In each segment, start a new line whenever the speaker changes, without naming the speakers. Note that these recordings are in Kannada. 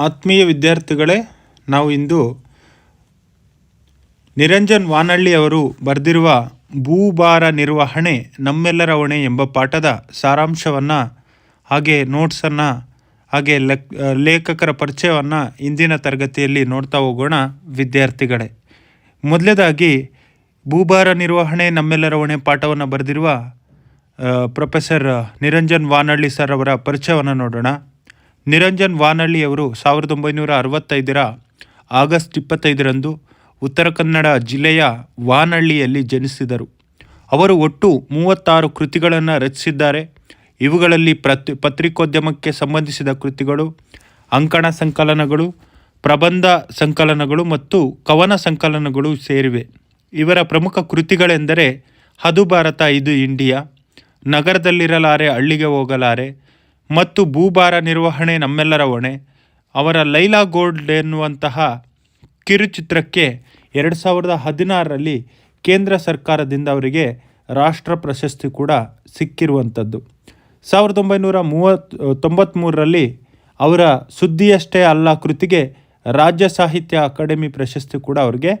ಆತ್ಮೀಯ ವಿದ್ಯಾರ್ಥಿಗಳೇ, ನಾವು ಇಂದು ನಿರಂಜನ್ ವಾನಳ್ಳಿ ಅವರು ಬರೆದಿರುವ ಭೂಭಾರ ನಿರ್ವಹಣೆ ನಮ್ಮೆಲ್ಲರ ಹೊಣೆ ಎಂಬ ಪಾಠದ ಸಾರಾಂಶವನ್ನು ಹಾಗೆ ನೋಟ್ಸನ್ನು ಹಾಗೆ ಲೆಕ್, ಲೇಖಕರ ಪರಿಚಯವನ್ನು ಇಂದಿನ ತರಗತಿಯಲ್ಲಿ ನೋಡ್ತಾ ಹೋಗೋಣ ವಿದ್ಯಾರ್ಥಿಗಳೇ. ಮೊದಲೇದಾಗಿ ಭೂಭಾರ ನಿರ್ವಹಣೆ ನಮ್ಮೆಲ್ಲರ ಹೊಣೆ ಪಾಠವನ್ನು ಬರೆದಿರುವ ಪ್ರೊಫೆಸರ್ ನಿರಂಜನ್ ವಾನಳ್ಳಿ ಸರ್ ಅವರ ಪರಿಚಯವನ್ನು ನೋಡೋಣ. ನಿರಂಜನ್ ವಾನಳ್ಳಿಯವರು ಸಾವಿರದ ಒಂಬೈನೂರ ಅರವತ್ತೈದರ ಆಗಸ್ಟ್ ಇಪ್ಪತ್ತೈದರಂದು ಉತ್ತರ ಕನ್ನಡ ಜಿಲ್ಲೆಯ ವಾನಹಳ್ಳಿಯಲ್ಲಿ ಜನಿಸಿದರು. ಅವರು ಒಟ್ಟು ಮೂವತ್ತಾರು ಕೃತಿಗಳನ್ನು ರಚಿಸಿದ್ದಾರೆ. ಇವುಗಳಲ್ಲಿ ಪ್ರತಿ ಪತ್ರಿಕೋದ್ಯಮಕ್ಕೆ ಸಂಬಂಧಿಸಿದ ಕೃತಿಗಳು, ಅಂಕಣ ಸಂಕಲನಗಳು, ಪ್ರಬಂಧ ಸಂಕಲನಗಳು ಮತ್ತು ಕವನ ಸಂಕಲನಗಳು ಸೇರಿವೆ. ಇವರ ಪ್ರಮುಖ ಕೃತಿಗಳೆಂದರೆ ಅದು ಭಾರತ ಇದು ಇಂಡಿಯಾ, ನಗರದಲ್ಲಿರಲಾರೆ ಹಳ್ಳಿಗೆ ಹೋಗಲಾರೆ ಮತ್ತು ಭೂಭಾರ ನಿರ್ವಹಣೆ ನಮ್ಮೆಲ್ಲರ ಹೊಣೆ. ಅವರ ಲೈಲಾ ಗೋಲ್ಡ್ ಎನ್ನುವಂತಹ ಕಿರುಚಿತ್ರಕ್ಕೆ ಎರಡು ಸಾವಿರದ ಹದಿನಾರರಲ್ಲಿ ಕೇಂದ್ರ ಸರ್ಕಾರದಿಂದ ಅವರಿಗೆ ರಾಷ್ಟ್ರ ಪ್ರಶಸ್ತಿ ಕೂಡ ಸಿಕ್ಕಿರುವಂಥದ್ದು. ಸಾವಿರದ ಒಂಬೈನೂರ ಮೂವತ್ತು ತೊಂಬತ್ತ್ಮೂರರಲ್ಲಿ ಅವರ ಸುದ್ದಿಯಷ್ಟೇ ಅಲ್ಲ ಕೃತಿಗೆ ರಾಜ್ಯ ಸಾಹಿತ್ಯ ಅಕಾಡೆಮಿ ಪ್ರಶಸ್ತಿ ಕೂಡ ಅವರಿಗೆ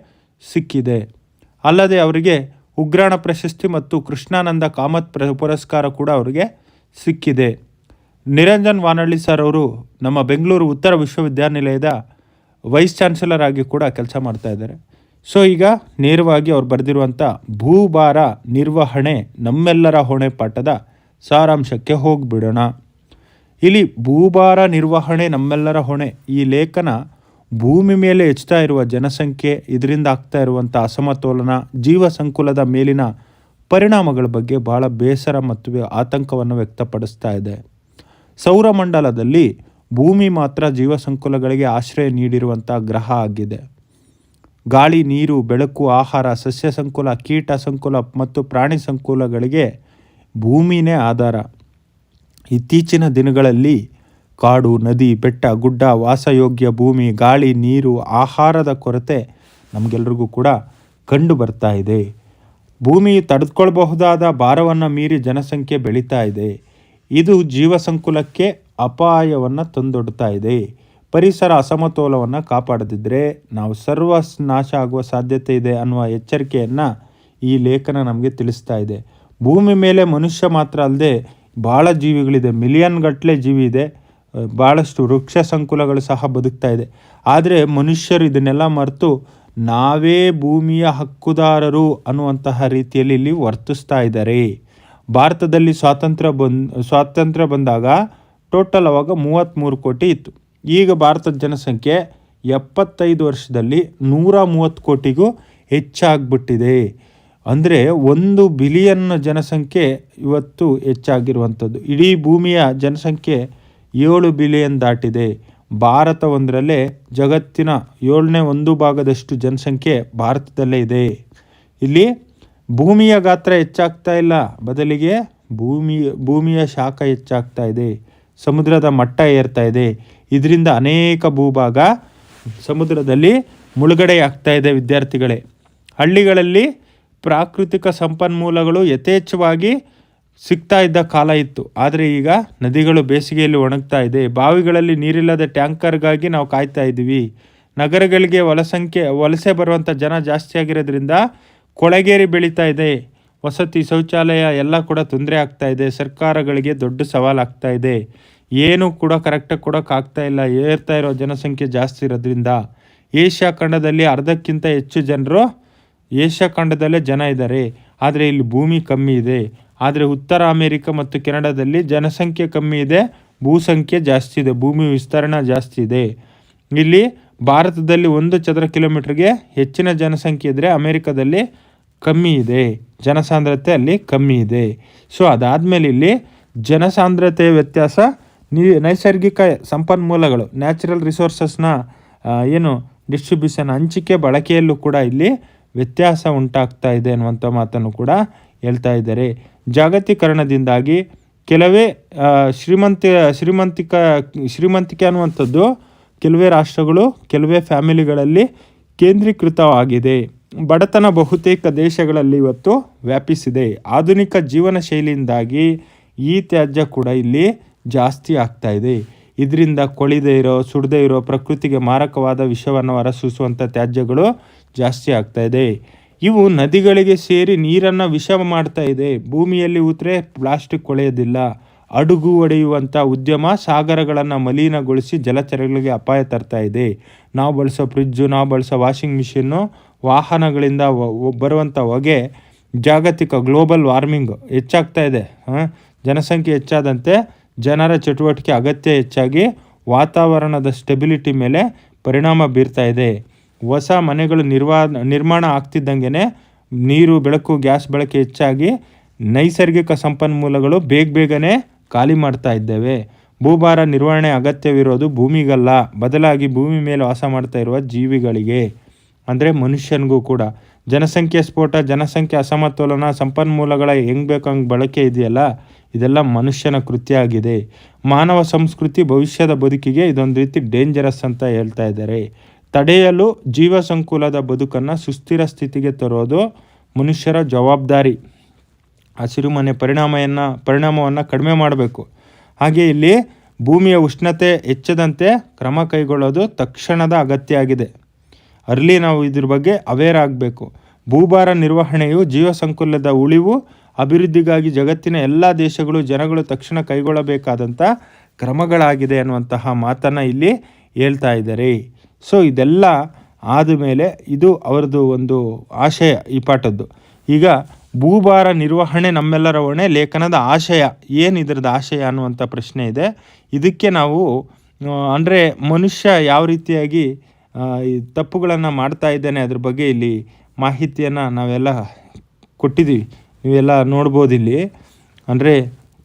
ಸಿಕ್ಕಿದೆ. ಅಲ್ಲದೆ ಅವರಿಗೆ ಉಗ್ರಾಣ ಪ್ರಶಸ್ತಿ ಮತ್ತು ಕೃಷ್ಣಾನಂದ ಕಾಮತ್ ಪ್ರ ಪುರಸ್ಕಾರ ಕೂಡ ಅವರಿಗೆ ಸಿಕ್ಕಿದೆ. ನಿರಂಜನ್ ವಾನಳ್ಳಿ ಸರ್ ಅವರು ನಮ್ಮ ಬೆಂಗಳೂರು ಉತ್ತರ ವಿಶ್ವವಿದ್ಯಾನಿಲಯದ ವೈಸ್ ಚಾನ್ಸಲರ್ ಆಗಿ ಕೂಡ ಕೆಲಸ ಮಾಡ್ತಾ ಇದ್ದಾರೆ. ಸೊ ಈಗ ನೇರವಾಗಿ ಅವ್ರು ಬರೆದಿರುವಂಥ ಭೂಭಾರ ನಿರ್ವಹಣೆ ನಮ್ಮೆಲ್ಲರ ಹೊಣೆ ಪಾಠದ ಸಾರಾಂಶಕ್ಕೆ ಹೋಗಿಬಿಡೋಣ. ಇಲ್ಲಿ ಭೂಭಾರ ನಿರ್ವಹಣೆ ನಮ್ಮೆಲ್ಲರ ಹೊಣೆ ಈ ಲೇಖನ ಭೂಮಿ ಮೇಲೆ ಹೆಚ್ಚುತ್ತಾ ಇರುವ ಜನಸಂಖ್ಯೆ, ಇದರಿಂದ ಆಗ್ತಾ ಇರುವಂಥ ಅಸಮತೋಲನ, ಜೀವ ಸಂಕುಲದ ಮೇಲಿನ ಪರಿಣಾಮಗಳ ಬಗ್ಗೆ ಬಹಳ ಬೇಸರ ಮತ್ತು ಆತಂಕವನ್ನು ವ್ಯಕ್ತಪಡಿಸ್ತಾ ಇದೆ. ಸೌರಮಂಡಲದಲ್ಲಿ ಭೂಮಿ ಮಾತ್ರ ಜೀವ ಸಂಕುಲಗಳಿಗೆ ಆಶ್ರಯ ನೀಡಿರುವಂಥ ಗ್ರಹ ಆಗಿದೆ. ಗಾಳಿ, ನೀರು, ಬೆಳಕು, ಆಹಾರ ಸಸ್ಯ ಸಂಕುಲ ಕೀಟ ಸಂಕುಲ ಮತ್ತು ಪ್ರಾಣಿ ಸಂಕುಲಗಳಿಗೆ ಭೂಮಿನೇ ಆಧಾರ. ಇತ್ತೀಚಿನ ದಿನಗಳಲ್ಲಿ ಕಾಡು, ನದಿ, ಬೆಟ್ಟ, ಗುಡ್ಡ, ವಾಸಯೋಗ್ಯ ಭೂಮಿ, ಗಾಳಿ, ನೀರು, ಆಹಾರದ ಕೊರತೆ ನಮಗೆಲ್ಲರಿಗೂ ಕೂಡ ಕಂಡು ಬರ್ತಾ ಇದೆ. ಭೂಮಿ ತಡೆದುಕೊಳ್ಬಹುದಾದ ಭಾರವನ್ನು ಮೀರಿ ಜನಸಂಖ್ಯೆ ಬೆಳೀತಾ ಇದೆ. ಇದು ಜೀವ ಸಂಕುಲಕ್ಕೆ ಅಪಾಯವನ್ನು ತಂದೊಡ್ತಾ ಇದೆ. ಪರಿಸರ ಅಸಮತೋಲವನ್ನು ಕಾಪಾಡದಿದ್ದರೆ ನಾವು ಸರ್ವ ನಾಶ ಆಗುವ ಸಾಧ್ಯತೆ ಇದೆ ಅನ್ನುವ ಎಚ್ಚರಿಕೆಯನ್ನು ಈ ಲೇಖನ ನಮಗೆ ತಿಳಿಸ್ತಾ ಇದೆ. ಭೂಮಿ ಮೇಲೆ ಮನುಷ್ಯ ಮಾತ್ರ ಅಲ್ಲದೆ ಭಾಳ ಜೀವಿಗಳಿದೆ. ಮಿಲಿಯನ್ ಗಟ್ಟಲೆ ಜೀವಿ ಇದೆ. ಭಾಳಷ್ಟು ವೃಕ್ಷ ಸಂಕುಲಗಳು ಸಹ ಬದುಕ್ತಾ ಇದೆ. ಆದರೆ ಮನುಷ್ಯರು ಇದನ್ನೆಲ್ಲ ಮರೆತು ನಾವೇ ಭೂಮಿಯ ಹಕ್ಕುದಾರರು ಅನ್ನುವಂತಹ ರೀತಿಯಲ್ಲಿ ಇಲ್ಲಿ ವರ್ತಿಸ್ತಾ ಇದ್ದಾರೆ. ಭಾರತದಲ್ಲಿ ಸ್ವಾತಂತ್ರ್ಯ ಬಂದು, ಸ್ವಾತಂತ್ರ್ಯ ಬಂದಾಗ ಟೋಟಲ್ ಅವಾಗ ಮೂವತ್ತ್ಮೂರು ಕೋಟಿ ಇತ್ತು. ಈಗ ಭಾರತದ ಜನಸಂಖ್ಯೆ ಎಪ್ಪತ್ತೈದು ವರ್ಷದಲ್ಲಿ ನೂರ ಮೂವತ್ತು ಕೋಟಿಗೂ ಹೆಚ್ಚಾಗ್ಬಿಟ್ಟಿದೆ. ಅಂದರೆ ಒಂದು ಬಿಲಿಯನ್ ಜನಸಂಖ್ಯೆ ಇವತ್ತು ಹೆಚ್ಚಾಗಿರುವಂಥದ್ದು. ಇಡೀ ಭೂಮಿಯ ಜನಸಂಖ್ಯೆ ಏಳು ಬಿಲಿಯನ್ ದಾಟಿದೆ. ಭಾರತ ಒಂದರಲ್ಲೇ ಜಗತ್ತಿನ ಏಳನೇ ಒಂದು ಭಾಗದಷ್ಟು ಜನಸಂಖ್ಯೆ ಭಾರತದಲ್ಲೇ ಇದೆ. ಇಲ್ಲಿ ಭೂಮಿಯ ಗಾತ್ರ ಹೆಚ್ಚಾಗ್ತಾ ಇಲ್ಲ. ಬದಲಿಗೆ ಭೂಮಿ, ಭೂಮಿಯ ಶಾಖ ಹೆಚ್ಚಾಗ್ತಾ ಇದೆ. ಸಮುದ್ರದ ಮಟ್ಟ ಏರ್ತಾ ಇದೆ. ಇದರಿಂದ ಅನೇಕ ಭೂಭಾಗ ಸಮುದ್ರದಲ್ಲಿ ಮುಳುಗಡೆ ಆಗ್ತಾ ಇದೆ ವಿದ್ಯಾರ್ಥಿಗಳೇ. ಹಳ್ಳಿಗಳಲ್ಲಿ ಪ್ರಾಕೃತಿಕ ಸಂಪನ್ಮೂಲಗಳು ಯಥೇಚ್ಛವಾಗಿ ಸಿಗ್ತಾ ಇದ್ದ ಕಾಲ ಇತ್ತು. ಆದರೆ ಈಗ ನದಿಗಳು ಬೇಸಿಗೆಯಲ್ಲಿ ಒಣಗ್ತಾ ಇದೆ. ಬಾವಿಗಳಲ್ಲಿ ನೀರಿಲ್ಲದ ಟ್ಯಾಂಕರ್ಗಾಗಿ ನಾವು ಕಾಯ್ತಾ ಇದ್ದೀವಿ. ನಗರಗಳಿಗೆ ವಲಸಂಖ್ಯೆ, ವಲಸೆ ಬರುವಂಥ ಜನ ಜಾಸ್ತಿ ಆಗಿರೋದ್ರಿಂದ ಕೊಳಗೇರಿ ಬೆಳೀತಾ ಇದೆ. ವಸತಿ ಶೌಚಾಲಯ ಎಲ್ಲ ಕೂಡ ತೊಂದರೆ ಆಗ್ತಾ ಇದೆ. ಸರ್ಕಾರಗಳಿಗೆ ದೊಡ್ಡ ಸವಾಲಾಗ್ತಾ ಇದೆ. ಏನು ಕೂಡ ಕರೆಕ್ಟಾಗಿ ಕೊಡೋಕ್ಕಾಗ್ತಾ ಇಲ್ಲ. ಏರ್ತಾ ಇರೋ ಜನಸಂಖ್ಯೆ ಜಾಸ್ತಿ ಇರೋದ್ರಿಂದ ಏಷ್ಯಾ ಖಂಡದಲ್ಲಿ ಅರ್ಧಕ್ಕಿಂತ ಹೆಚ್ಚು ಜನರು ಏಷ್ಯಾ ಖಂಡದಲ್ಲೇ ಜನ ಇದ್ದಾರೆ. ಆದರೆ ಇಲ್ಲಿ ಭೂಮಿ ಕಮ್ಮಿ ಇದೆ. ಆದರೆ ಉತ್ತರ ಅಮೇರಿಕ ಮತ್ತು ಕೆನಡಾದಲ್ಲಿ ಜನಸಂಖ್ಯೆ ಕಮ್ಮಿ ಇದೆ. ಭೂಸಂಖ್ಯೆ ಜಾಸ್ತಿ ಇದೆ. ಭೂಮಿ ವಿಸ್ತರಣೆ ಜಾಸ್ತಿ ಇದೆ. ಇಲ್ಲಿ ಭಾರತದಲ್ಲಿ ಒಂದು ಚದರ ಕಿಲೋಮೀಟ್ರಿಗೆ ಹೆಚ್ಚಿನ ಜನಸಂಖ್ಯೆ ಇದ್ದರೆ ಅಮೇರಿಕದಲ್ಲಿ ಕಮ್ಮಿ ಇದೆ. ಜನಸಾಂದ್ರತೆ ಅಲ್ಲಿ ಕಮ್ಮಿ ಇದೆ. ಸೊ ಅದಾದಮೇಲೆ ಇಲ್ಲಿ ಜನಸಾಂದ್ರತೆಯ ವ್ಯತ್ಯಾಸ ನೈಸರ್ಗಿಕ ಸಂಪನ್ಮೂಲಗಳು ನ್ಯಾಚುರಲ್ ರಿಸೋರ್ಸಸ್ನ ಏನು ಡಿಸ್ಟ್ರಿಬ್ಯೂಷನ್ ಹಂಚಿಕೆ, ಬಳಕೆಯಲ್ಲೂ ಕೂಡ ಇಲ್ಲಿ ವ್ಯತ್ಯಾಸ ಉಂಟಾಗ್ತಾ ಇದೆ ಅನ್ನುವಂಥ ಮಾತನ್ನು ಕೂಡ ಹೇಳ್ತಾ ಇದ್ದಾರೆ. ಜಾಗತೀಕರಣದಿಂದಾಗಿ ಕೆಲವೇ ಶ್ರೀಮಂತ, ಶ್ರೀಮಂತಿಕ, ಶ್ರೀಮಂತಿಕೆ ಅನ್ನುವಂಥದ್ದು ಕೆಲವೇ ರಾಷ್ಟ್ರಗಳು, ಕೆಲವೇ ಫ್ಯಾಮಿಲಿಗಳಲ್ಲಿ ಕೇಂದ್ರೀಕೃತವಾಗಿದೆ. ಬಡತನ ಬಹುತೇಕ ದೇಶಗಳಲ್ಲಿ ಇವತ್ತು ವ್ಯಾಪಿಸಿದೆ. ಆಧುನಿಕ ಜೀವನ ಶೈಲಿಯಿಂದಾಗಿ ಈ ತ್ಯಾಜ್ಯ ಕೂಡ ಇಲ್ಲಿ ಜಾಸ್ತಿ ಆಗ್ತಾ ಇದೆ. ಇದರಿಂದ ಕೊಳಿದೇ ಇರೋ, ಸುಡದೇ ಇರೋ ಪ್ರಕೃತಿಗೆ ಮಾರಕವಾದ ವಿಷವನ್ನು ಹೊರಸೂಸುವಂಥ ತ್ಯಾಜ್ಯಗಳು ಜಾಸ್ತಿ ಆಗ್ತಾ ಇದೆ. ಇವು ನದಿಗಳಿಗೆ ಸೇರಿ ನೀರನ್ನು ವಿಷ ಮಾಡ್ತಾ ಇದೆ. ಭೂಮಿಯಲ್ಲಿ ಉತ್ತರೆ ಪ್ಲಾಸ್ಟಿಕ್ ಕೊಳೆಯೋದಿಲ್ಲ. ಅಡುಗು ಒಡೆಯುವಂಥ ಉದ್ಯಮ ಸಾಗರಗಳನ್ನು ಮಲಿನಗೊಳಿಸಿ ಜಲಚರಗಳಿಗೆ ಅಪಾಯ ತರ್ತಾ ಇದೆ. ನಾವು ಬಳಸೋ ಫ್ರಿಜ್ಜು, ನಾವು ಬಳಸೋ ವಾಷಿಂಗ್ ಮಿಷಿನ್ನು ವಾಹನಗಳಿಂದ ಬರುವಂಥ ಹೊಗೆ ಜಾಗತಿಕ ಗ್ಲೋಬಲ್ ವಾರ್ಮಿಂಗ್ ಹೆಚ್ಚಾಗ್ತಾ ಇದೆ. ಜನಸಂಖ್ಯೆ ಹೆಚ್ಚಾದಂತೆ ಜನರ ಚಟುವಟಿಕೆ ಅಗತ್ಯ ಹೆಚ್ಚಾಗಿ ವಾತಾವರಣದ ಸ್ಟೆಬಿಲಿಟಿ ಮೇಲೆ ಪರಿಣಾಮ ಬೀರ್ತಾ ಇದೆ. ಹೊಸ ಮನೆಗಳು ನಿರ್ವಾ, ನಿರ್ಮಾಣ ಆಗ್ತಿದ್ದಂಗೆ ನೀರು, ಬೆಳಕು, ಗ್ಯಾಸ್ ಬಳಕೆ ಹೆಚ್ಚಾಗಿ ನೈಸರ್ಗಿಕ ಸಂಪನ್ಮೂಲಗಳು ಬೇಗ ಬೇಗನೆ ಖಾಲಿ ಮಾಡ್ತಾ ಇದ್ದೇವೆ. ಭೂಭಾರ ನಿರ್ವಹಣೆ ಅಗತ್ಯವಿರೋದು ಭೂಮಿಗಲ್ಲ. ಬದಲಾಗಿ ಭೂಮಿ ಮೇಲೆ ವಾಸ ಮಾಡ್ತಾ ಇರುವ ಜೀವಿಗಳಿಗೆ. ಅಂದರೆ ಮನುಷ್ಯನಿಗೂ ಕೂಡ. ಜನಸಂಖ್ಯೆ ಸ್ಫೋಟ, ಜನಸಂಖ್ಯೆ ಅಸಮತೋಲನ, ಸಂಪನ್ಮೂಲಗಳ ಹೆಂಗ್ ಬೇಕು ಹಂಗೆ ಬಳಕೆ ಇದೆಯಲ್ಲ? ಇದೆಲ್ಲ ಮನುಷ್ಯನ ಕೃತ್ಯ ಆಗಿದೆ. ಮಾನವ ಸಂಸ್ಕೃತಿ ಭವಿಷ್ಯದ ಬದುಕಿಗೆ ಇದೊಂದು ರೀತಿ ಡೇಂಜರಸ್ ಅಂತ ಹೇಳ್ತಾ ಇದ್ದಾರೆ. ತಡೆಯಲು ಜೀವ ಸಂಕುಲದ ಬದುಕನ್ನು ಸುಸ್ಥಿರ ಸ್ಥಿತಿಗೆ ತರೋದು ಮನುಷ್ಯರ ಜವಾಬ್ದಾರಿ. ಹಸಿರುಮನೆ ಪರಿಣಾಮವನ್ನು ಪರಿಣಾಮವನ್ನು ಕಡಿಮೆ ಮಾಡಬೇಕು. ಹಾಗೆ ಇಲ್ಲಿ ಭೂಮಿಯ ಉಷ್ಣತೆ ಹೆಚ್ಚದಂತೆ ಕ್ರಮ ಕೈಗೊಳ್ಳೋದು ತಕ್ಷಣದ ಅಗತ್ಯ ಆಗಿದೆ ಅರ್ಲಿ ನಾವು ಇದ್ರ ಬಗ್ಗೆ ಅವೇರ್ ಆಗಬೇಕು. ಭೂಭಾರ ನಿರ್ವಹಣೆಯು ಜೀವ ಸಂಕುಲದ ಉಳಿವು, ಅಭಿವೃದ್ಧಿಗಾಗಿ ಜಗತ್ತಿನ ಎಲ್ಲ ದೇಶಗಳು ಜನಗಳು ತಕ್ಷಣ ಕೈಗೊಳ್ಳಬೇಕಾದಂಥ ಕ್ರಮಗಳಾಗಿದೆ ಅನ್ನುವಂತಹ ಮಾತನ್ನು ಇಲ್ಲಿ ಹೇಳ್ತಾ ಇದ್ದಾರೆ. ಸೊ ಇದೆಲ್ಲ ಆದ ಮೇಲೆ ಇದು ಅವರದು ಒಂದು ಆಶಯ ಈ ಪಾಠದ್ದು. ಈಗ ಭೂಭಾರ ನಿರ್ವಹಣೆ ನಮ್ಮೆಲ್ಲರ ಹೊಣೆ, ಲೇಖನದ ಆಶಯ. ಏನು ಇದರದ ಆಶಯ ಅನ್ನುವಂಥ ಪ್ರಶ್ನೆ ಇದೆ. ಇದಕ್ಕೆ ನಾವು ಅಂದರೆ ಮನುಷ್ಯ ಯಾವ ರೀತಿಯಾಗಿ ತಪ್ಪುಗಳನ್ನು ಮಾಡ್ತಾ ಇದ್ದಾನೆ ಅದ್ರ ಬಗ್ಗೆ ಇಲ್ಲಿ ಮಾಹಿತಿಯನ್ನು ನಾವೆಲ್ಲ ಕೊಟ್ಟಿದ್ದೀವಿ. ನೀವೆಲ್ಲ ನೋಡ್ಬೋದು ಇಲ್ಲಿ. ಅಂದರೆ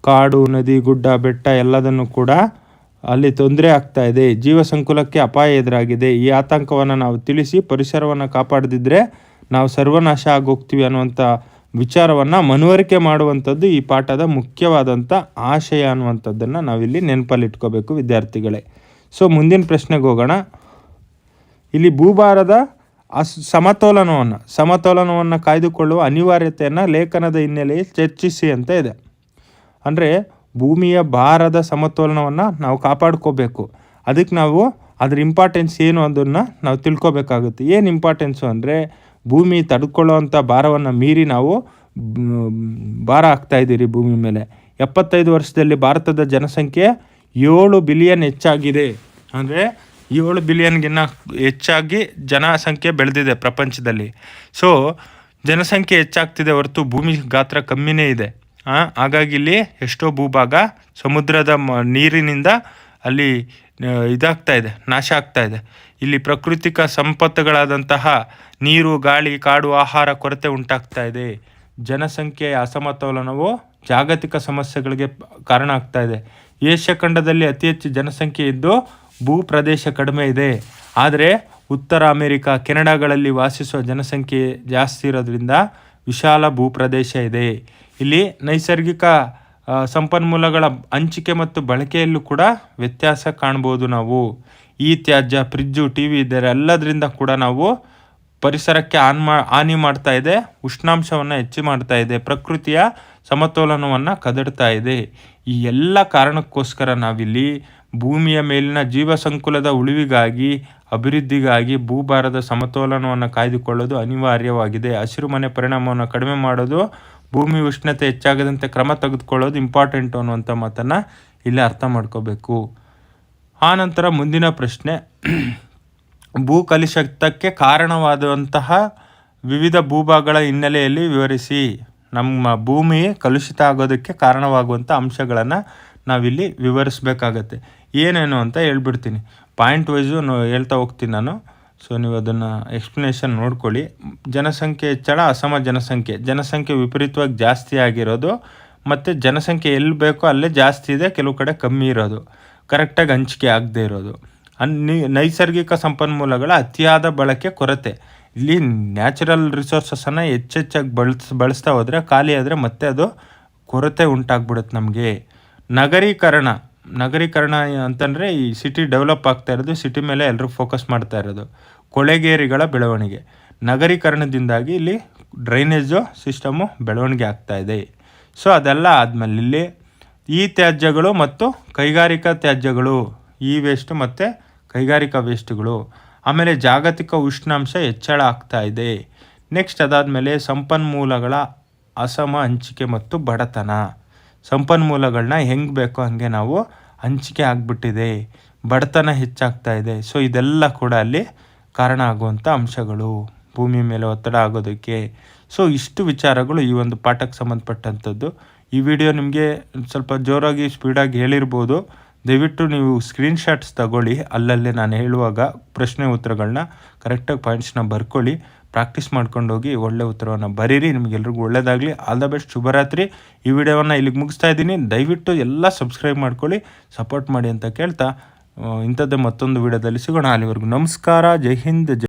ಕಾಡು, ನದಿ, ಗುಡ್ಡ, ಬೆಟ್ಟ ಎಲ್ಲದನ್ನು ಕೂಡ ಅಲ್ಲಿ ತೊಂದರೆ ಆಗ್ತಾ ಇದೆ. ಜೀವ ಸಂಕುಲಕ್ಕೆ ಅಪಾಯ ಎದುರಾಗಿದೆ. ಈ ಆತಂಕವನ್ನು ನಾವು ತಿಳಿಸಿ ಪರಿಸರವನ್ನು ಕಾಪಾಡದಿದ್ದರೆ ನಾವು ಸರ್ವನಾಶ ಆಗೋಗ್ತೀವಿ ಅನ್ನುವಂಥ ವಿಚಾರವನ್ನು ಮನವರಿಕೆ ಮಾಡುವಂಥದ್ದು ಈ ಪಾಠದ ಮುಖ್ಯವಾದಂಥ ಆಶಯ ಅನ್ನುವಂಥದ್ದನ್ನು ನಾವಿಲ್ಲಿ ನೆನಪಲ್ಲಿಟ್ಕೋಬೇಕು ವಿದ್ಯಾರ್ಥಿಗಳೇ. ಸೊ, ಮುಂದಿನ ಪ್ರಶ್ನೆಗೆ ಹೋಗೋಣ. ಇಲ್ಲಿ ಭೂಭಾರದ ಅಸ್, ಸಮತೋಲನವನ್ನು ಸಮತೋಲನವನ್ನು ಕಾಯ್ದುಕೊಳ್ಳುವ ಅನಿವಾರ್ಯತೆಯನ್ನು ಲೇಖನದ ಹಿನ್ನೆಲೆಯಲ್ಲಿ ಚರ್ಚಿಸಿ ಅಂತ ಇದೆ. ಅಂದರೆ, ಭೂಮಿಯ ಭಾರದ ಸಮತೋಲನವನ್ನು ನಾವು ಕಾಪಾಡ್ಕೋಬೇಕು. ಅದಕ್ಕೆ ನಾವು ಅದ್ರ ಇಂಪಾರ್ಟೆನ್ಸ್ ಏನು ಅದನ್ನು ನಾವು ತಿಳ್ಕೊಬೇಕಾಗುತ್ತೆ. ಏನು ಇಂಪಾರ್ಟೆನ್ಸು ಅಂದರೆ ಭೂಮಿ ತಡ್ಕೊಳ್ಳೋವಂಥ ಭಾರವನ್ನು ಮೀರಿ ನಾವು ಭಾರ ಇದ್ದೀರಿ ಭೂಮಿ ಮೇಲೆ. ಎಪ್ಪತ್ತೈದು ವರ್ಷದಲ್ಲಿ ಭಾರತದ ಜನಸಂಖ್ಯೆ ಏಳು ಬಿಲಿಯನ್ ಹೆಚ್ಚಾಗಿದೆ. ಅಂದರೆ ಏಳು ಬಿಲಿಯನ್ಗಿನ್ನ ಹೆಚ್ಚಾಗಿ ಜನಸಂಖ್ಯೆ ಬೆಳೆದಿದೆ ಪ್ರಪಂಚದಲ್ಲಿ. ಸೊ ಜನಸಂಖ್ಯೆ ಹೆಚ್ಚಾಗ್ತಿದೆ ಹೊರತು ಭೂಮಿ ಗಾತ್ರ ಕಮ್ಮಿನೇ ಇದೆ. ಹಾಗಾಗಿ ಇಲ್ಲಿ ಎಷ್ಟೋ ಭೂಭಾಗ ಸಮುದ್ರದ ನೀರಿನಿಂದ ಅಲ್ಲಿ ಇದಾಗ್ತಾ ಇದೆ, ನಾಶ ಆಗ್ತಾ ಇದೆ. ಇಲ್ಲಿ ಪ್ರಾಕೃತಿಕ ಸಂಪತ್ತುಗಳಾದಂತಹ ನೀರು, ಗಾಳಿ, ಕಾಡು, ಆಹಾರ ಕೊರತೆ ಉಂಟಾಗ್ತಾ ಇದೆ. ಜನಸಂಖ್ಯೆಯ ಅಸಮತೋಲನವು ಜಾಗತಿಕ ಸಮಸ್ಯೆಗಳಿಗೆ ಕಾರಣ ಆಗ್ತಾ ಇದೆ. ಏಷ್ಯಾ ಖಂಡದಲ್ಲಿ ಅತಿ ಹೆಚ್ಚು ಜನಸಂಖ್ಯೆ ಇದ್ದು ಭೂ ಪ್ರದೇಶ ಕಡಿಮೆ ಇದೆ. ಆದರೆ ಉತ್ತರ ಅಮೆರಿಕ, ಕೆನಡಾಗಳಲ್ಲಿ ವಾಸಿಸುವ ಜನಸಂಖ್ಯೆ ಜಾಸ್ತಿ ಇರೋದ್ರಿಂದ ವಿಶಾಲ ಭೂಪ್ರದೇಶ ಇದೆ. ಇಲ್ಲಿ ನೈಸರ್ಗಿಕ ಸಂಪನ್ಮೂಲಗಳ ಹಂಚಿಕೆ ಮತ್ತು ಬಳಕೆಯಲ್ಲೂ ಕೂಡ ವ್ಯತ್ಯಾಸ ಕಾಣ್ಬೋದು ನಾವು. ಈ ತ್ಯಾಜ್ಯ ಫ್ರಿಜ್ಜು ಟಿ ವಿ ಇದರೆಲ್ಲದರಿಂದ ಕೂಡ ನಾವು ಪರಿಸರಕ್ಕೆ ಆನ್ ಮಾ, ಹಾನಿ ಮಾಡ್ತಾ ಇದೆ, ಉಷ್ಣಾಂಶವನ್ನು ಹೆಚ್ಚು ಮಾಡ್ತಾ ಇದೆ, ಪ್ರಕೃತಿಯ ಸಮತೋಲನವನ್ನು ಕದಡ್ತಾ ಇದೆ. ಈ ಎಲ್ಲ ಕಾರಣಕ್ಕೋಸ್ಕರ ನಾವಿಲ್ಲಿ ಭೂಮಿಯ ಮೇಲಿನ ಜೀವ ಸಂಕುಲದ ಉಳಿವಿಗಾಗಿ, ಅಭಿವೃದ್ಧಿಗಾಗಿ ಭೂಭಾರದ ಸಮತೋಲನವನ್ನು ಕಾಯ್ದುಕೊಳ್ಳೋದು ಅನಿವಾರ್ಯವಾಗಿದೆ. ಹಸಿರುಮನೆ ಪರಿಣಾಮವನ್ನು ಕಡಿಮೆ ಮಾಡೋದು ಭೂಮಿ ಉಷ್ಣತೆ ಹೆಚ್ಚಾಗದಂತೆ ಕ್ರಮ ತೆಗೆದುಕೊಳ್ಳೋದು ಇಂಪಾರ್ಟೆಂಟು ಅನ್ನುವಂಥ ಮಾತನ್ನು ಇಲ್ಲಿ ಅರ್ಥ ಮಾಡ್ಕೋಬೇಕು. ಆನಂತರ ಮುಂದಿನ ಪ್ರಶ್ನೆ. ಭೂ ಕಲುಷಿತಕ್ಕೆ ಕಾರಣವಾದಂತಹ ವಿವಿಧ ಭೂಭಾಗಗಳ ಹಿನ್ನೆಲೆಯಲ್ಲಿ ವಿವರಿಸಿ. ನಮ್ಮ ಭೂಮಿ ಕಲುಷಿತ ಆಗೋದಕ್ಕೆ ಕಾರಣವಾಗುವಂಥ ಅಂಶಗಳನ್ನು ನಾವಿಲ್ಲಿ ವಿವರಿಸಬೇಕಾಗತ್ತೆ. ಏನೇನು ಅಂತ ಹೇಳ್ಬಿಡ್ತೀನಿ. ಪಾಯಿಂಟ್ ವೈಸು ಹೇಳ್ತಾ ಹೋಗ್ತೀನಿ ನಾನು. ಸೊ ನೀವು ಅದನ್ನು ಎಕ್ಸ್ಪ್ಲನೇಷನ್ ನೋಡ್ಕೊಳ್ಳಿ. ಜನಸಂಖ್ಯೆ ಹೆಚ್ಚಳ, ಅಸಮ ಜನಸಂಖ್ಯೆ. ಜನಸಂಖ್ಯೆ ವಿಪರೀತವಾಗಿ ಜಾಸ್ತಿ ಆಗಿರೋದು ಮತ್ತು ಜನಸಂಖ್ಯೆ ಎಲ್ಲಿ ಬೇಕೋ ಅಲ್ಲೇ ಜಾಸ್ತಿ ಇದೆ, ಕೆಲವು ಕಡೆ ಕಮ್ಮಿ ಇರೋದು. ಕರೆಕ್ಟಾಗಿ ಹಂಚಿಕೆ ಆಗದೆ ಇರೋದು. ಅನ್ ನೈಸರ್ಗಿಕ ಸಂಪನ್ಮೂಲಗಳ ಅತಿಯಾದ ಬಳಕೆ ಕೊರತೆ. ಇಲ್ಲಿ ನ್ಯಾಚುರಲ್ ರಿಸೋರ್ಸಸ್ಸನ್ನು ಹೆಚ್ಚೆಚ್ಚಾಗಿ ಬಳಸ್, ಬಳಸ್ತಾ ಹೋದರೆ, ಖಾಲಿ ಆದರೆ ಮತ್ತೆ ಅದು ಕೊರತೆ ಉಂಟಾಗ್ಬಿಡುತ್ತೆ ನಮಗೆ. ನಗರೀಕರಣ. ನಗರೀಕರಣ ಅಂತಂದರೆ ಈ ಸಿಟಿ ಡೆವಲಪ್ ಆಗ್ತಾ ಇರೋದು ಸಿಟಿ ಮೇಲೆ ಎಲ್ಲರೂ ಫೋಕಸ್ ಮಾಡ್ತಾ ಇರೋದು. ಕೊಳೆಗೇರಿಗಳ ಬೆಳವಣಿಗೆ. ನಗರೀಕರಣದಿಂದಾಗಿ ಇಲ್ಲಿ ಡ್ರೈನೇಜು ಸಿಸ್ಟಮು ಬೆಳವಣಿಗೆ ಆಗ್ತಾ ಇದೆ. ಸೊ ಅದೆಲ್ಲ ಆದಮೇಲೆ ಇಲ್ಲಿ ಈ ತ್ಯಾಜ್ಯಗಳು ಮತ್ತು ಕೈಗಾರಿಕಾ ತ್ಯಾಜ್ಯಗಳು, ಈ ವೇಸ್ಟ್ ಮತ್ತು ಕೈಗಾರಿಕಾ ವೇಸ್ಟ್ಗಳು ಆಮೇಲೆ ಜಾಗತಿಕ ಉಷ್ಣಾಂಶ ಹೆಚ್ಚಳ ಆಗ್ತಾ ಇದೆ. ನೆಕ್ಸ್ಟ್ ಅದಾದಮೇಲೆ ಸಂಪನ್ಮೂಲಗಳ ಅಸಮ ಹಂಚಿಕೆ ಮತ್ತು ಬಡತನ. ಸಂಪನ್ಮೂಲಗಳನ್ನ ಹೆಂಗೆ ಬೇಕೋ ಹಾಗೆ ನಾವು ಹಂಚಿಕೆ ಆಗಿಬಿಟ್ಟಿದೆ, ಬಡತನ ಹೆಚ್ಚಾಗ್ತಾ ಇದೆ. ಸೊ ಇದೆಲ್ಲ ಕೂಡ ಅಲ್ಲಿ ಕಾರಣ ಆಗುವಂಥ ಅಂಶಗಳು. ಭೂಮಿ ಮೇಲೆ ಒತ್ತಡ ಆಗೋದಕ್ಕೆ. ಸೊ ಇಷ್ಟು ವಿಚಾರಗಳು ಈ ಒಂದು ಪಾಠಕ್ಕೆ ಸಂಬಂಧಪಟ್ಟಂಥದ್ದು. ಈ ವಿಡಿಯೋ ನಿಮಗೆ ಸ್ವಲ್ಪ ಜೋರಾಗಿ ಸ್ಪೀಡಾಗಿ ಹೇಳಿರ್ಬೋದು. ದಯವಿಟ್ಟು ನೀವು ಸ್ಕ್ರೀನ್ಶಾಟ್ಸ್ ತಗೊಳ್ಳಿ. ಅಲ್ಲಲ್ಲೇ ನಾನು ಹೇಳುವಾಗ ಪ್ರಶ್ನೆ ಉತ್ತರಗಳನ್ನ ಕರೆಕ್ಟಾಗಿ ಪಾಯಿಂಟ್ಸ್ನ ಬರ್ಕೊಳ್ಳಿ. ಪ್ರಾಕ್ಟೀಸ್ ಮಾಡ್ಕೊಂಡು ಹೋಗಿ ಒಳ್ಳೆ ಉತ್ತರವನ್ನು ಬರೀರಿ. ನಿಮಗೆಲ್ರಿಗೂ ಒಳ್ಳೇದಾಗಲಿ. ಆಲ್ ದ ಬೆಸ್ಟ್ ಶುಭರಾತ್ರಿ. ಈ ವಿಡಿಯೋವನ್ನು ಇಲ್ಲಿಗೆ ಮುಗಿಸ್ತಾ ಇದ್ದೀನಿ. ದಯವಿಟ್ಟು ಎಲ್ಲ ಸಬ್ಸ್ಕ್ರೈಬ್ ಮಾಡ್ಕೊಳ್ಳಿ. ಸಪೋರ್ಟ್ ಮಾಡಿ ಅಂತ ಕೇಳ್ತಾ ಇಂಥದ್ದೇ ಮತ್ತೊಂದು ವಿಡಿಯೋದಲ್ಲಿ ಸಿಗೋಣ. ಅಲ್ಲಿವರೆಗೂ ನಮಸ್ಕಾರ. ಜೈ ಹಿಂದ್, ಜೈ